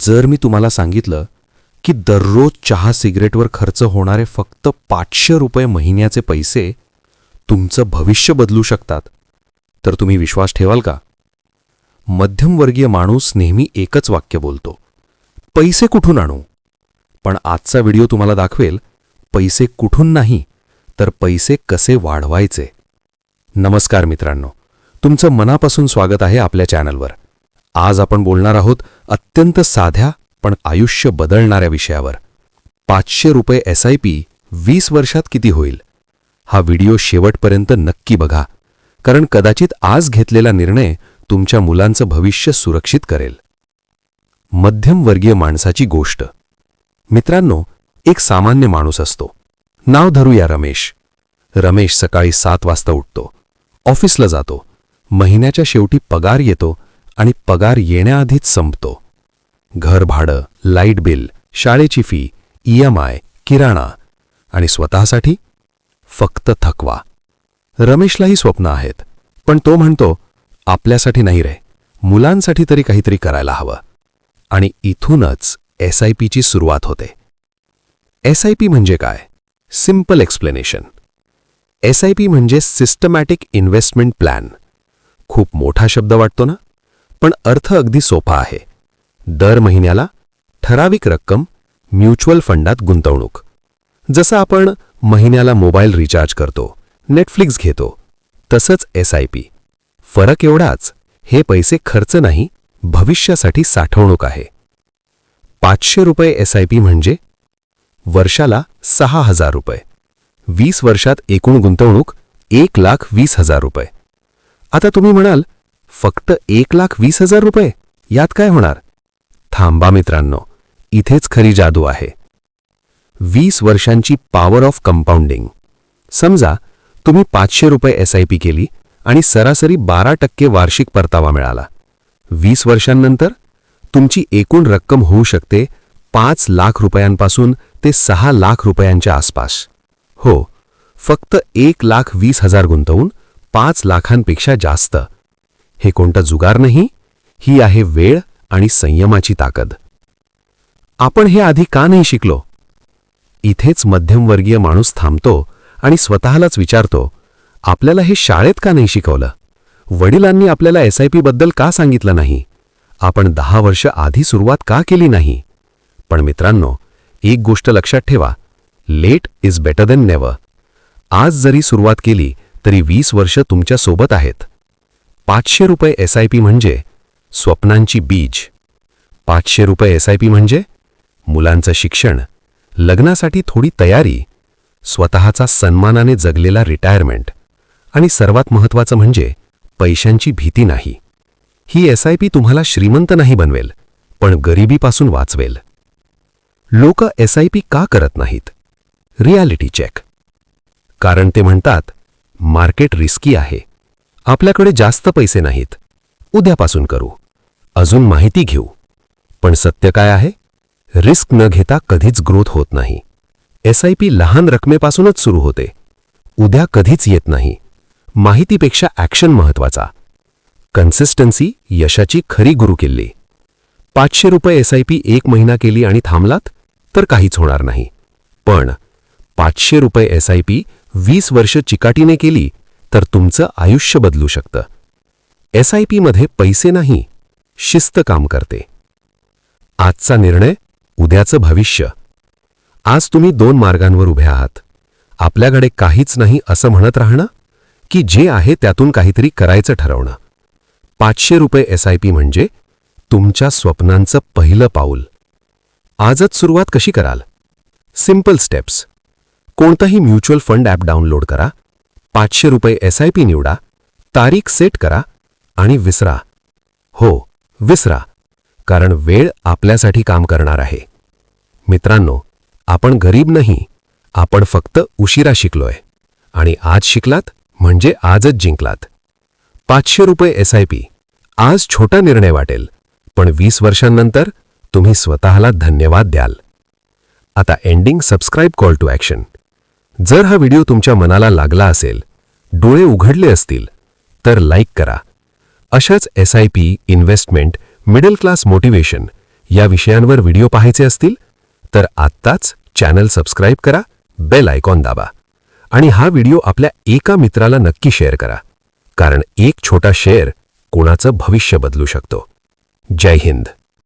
जर मी तुम्हाला सांगितलं की दररोज चहा सिगरेटवर खर्च होणारे फक्त पाचशे रुपये महिन्याचे पैसे तुमचं भविष्य बदलू शकतात तर तुम्ही विश्वास ठेवाल का? मध्यमवर्गीय माणूस नेहमी एकच वाक्य बोलतो पैसे कुठून आणू? पण आजचा व्हिडिओ तुम्हाला दाखवेल पैसे कुठून नाही तर पैसे कसे वाढवायचे? नमस्कार मित्रांनो तुमचं मनापासून स्वागत आहे आपल्या चॅनलवर. आज आपण बोलणार आहोत अत्यंत साध्या पण आयुष्य बदलणाऱ्या विषयावर. पाचशे रुपये एस आय पी वीस वर्षात किती होईल? हा व्हिडिओ शेवटपर्यंत नक्की बघा कारण कदाचित आज घेतलेला निर्णय तुमच्या मुलांचं भविष्य सुरक्षित करेल. मध्यमवर्गीय माणसाची गोष्ट. मित्रांनो एक सामान्य माणूस असतो. नाव धरूया रमेश. रमेश सकाळी सात वाजता उठतो. ऑफिसला जातो. महिन्याच्या शेवटी पगार येतो आणि पगार येण्याआधीच संपतो. घर भाडं लाइट बिल शाळेची फी ई एम आय किराणा आणि स्वतःसाठी फक्त थकवा. रमेशलाही स्वप्न आहेत पण तो म्हणतो आपल्यासाठी नाही रे मुलांसाठी तरी काहीतरी करायला हवं. आणि इथूनच एस आय पीची सुरुवात होते. एस आय पी म्हणजे काय? Simple explanation. S I P म्हणजे सिस्टमॅटिक इन्व्हेस्टमेंट प्लॅन. खूप मोठा शब्द वाटतो ना? पण अर्थ अगदी सोपा आहे. दर महिन्याला ठराविक रक्कम म्युच्युअल फंडात गुंतवणूक. जसं आपण महिन्याला मोबाईल रिचार्ज करतो नेटफ्लिक्स घेतो तसंच एस आय पी फरक एवढाच हे पैसे खर्च नाही भविष्यासाठी साठवणूक आहे. पाचशे रुपये एस आय पी म्हणजे वर्षाला सहा हजार रुपये. वीस वर्षात एकूण गुंतवणूक एक लाख वीस हजार रुपये. आता तुम्ही म्हणाल फक्त एक लाख वीस हजार रुपये. यात काय होणार? थांबा मित्रांनो इथेच खरी जादू आहे. वीस वर्षांची पॉवर ऑफ कंपाऊंडिंग समजा तुम्ही पाचशे रुपये एस आय पी केली आणि सरासरी बारा टक्के वार्षिक परतावा मिळाला. वीस वर्षांनंतर तुमची एकूण रक्कम होऊ शकते पाच लाख रुपयांपासून ते सहा लाख रुपयांच्या आसपास. हो फक्त एक लाख वीस हजार गुंतवून पाच लाखांपेक्षा जास्त. हे कोणतं जुगार नाही? ही आहे वेळ आणि संयमाची ताकद. आपण हे आधी का नाही शिकलो? इथेच मध्यमवर्गीय माणूस थांबतो आणि स्वतःलाच विचारतो आपल्याला हे शाळेत का नाही शिकवलं? वडिलांनी आपल्याला एस आयबद्दल का सांगितलं नाही? आपण दहा वर्ष आधी सुरुवात का केली नाही? पण मित्रांनो एक गोष्ट लक्षात ठेवा late is better than never. आज जरी सुरुवात केली तरी वीस वर्ष तुमच्यासोबत आहेत. पाचशे रुपये एस आय पी म्हणजे स्वप्नांची बीज. पाचशे रुपये एस आय पी म्हणजे मुलांचं शिक्षण लग्नासाठी थोडी तयारी स्वतःचा सन्मानाने जगलेला रिटायरमेंट आणि सर्वात महत्त्वाचं म्हणजे पैशांची भीती नाही. ही एस आय पी तुम्हाला श्रीमंत नाही बनवेल पण गरिबीपासून वाचवेल. लोक एस आय पी का करत नाहीत? रियालिटी चेक कारण ते म्हणतात मार्केट रिस्की आहे. आपल्याकडे जास्त पैसे नाहीत. उद्यापासून करू. अजून माहिती घेऊ. पण सत्य काय आहे? रिस्क न घेता कधीच ग्रोथ होत नाही. एस आय पी लहान रकमेपासूनच सुरू होते. उद्या कधीच येत नाही. माहितीपेक्षा ॲक्शन महत्त्वाचा. कन्सिस्टन्सी यशाची खरी गुरुकिल्ली पाचशे रुपये एस आय पी एक महिना केली आणि थांबलात तर काहीच होणार नाही. पण पाचशे रुपये एस आय पी वीस वर्ष चिकाटीने केली तर तुमचं आयुष्य बदलू शकतं. एस आय पीमध्ये पैसे नाही शिस्त काम करते. आजचा निर्णय उद्याचं भविष्य. आज तुम्ही दोन मार्गांवर उभे आहात. आपल्याकडे काहीच नाही असं म्हणत राहणं की जे आहे त्यातून काहीतरी करायचं ठरवणं. पाचशे रुपये एस आय पी म्हणजे तुमच्या स्वप्नांचं पहिलं पाऊल. आजच सुरुवात कशी कराल? सिंपल स्टेप्स कोणताही म्युच्युअल फंड ॲप डाउनलोड करा. पाचशे रुपये एस आय पी निवडा तारीख सेट करा आणि विसरा. हो विसरा कारण वेळ आपल्यासाठी काम करणार आहे. मित्रांनो आपण गरीब नाही आपण फक्त उशिरा शिकलोय. आणि आज शिकलात म्हणजे आजच जिंकलात. पाचशे रुपये एस आय पी आज छोटा निर्णय वाटेल पण वीस वर्षांनंतर तुम्ही स्वतःला धन्यवाद द्याल. आता ending subscribe call to action जर हा व्हिडिओ तुमच्या मनाला लागला असेल डोळे उघडले असतील तर लाईक करा. अशाच S I P investment middle class motivation या विषयांवर व्हिडिओ पाहायचे असतील तर आत्ताच चॅनल सबस्क्राईब करा बेल आयकॉन दाबा आणि हा व्हिडिओ आपल्या एका मित्राला नक्की शेअर करा. कारण एक छोटा शेअर कोणाचं भविष्य बदलू शकतो. जय हिंद.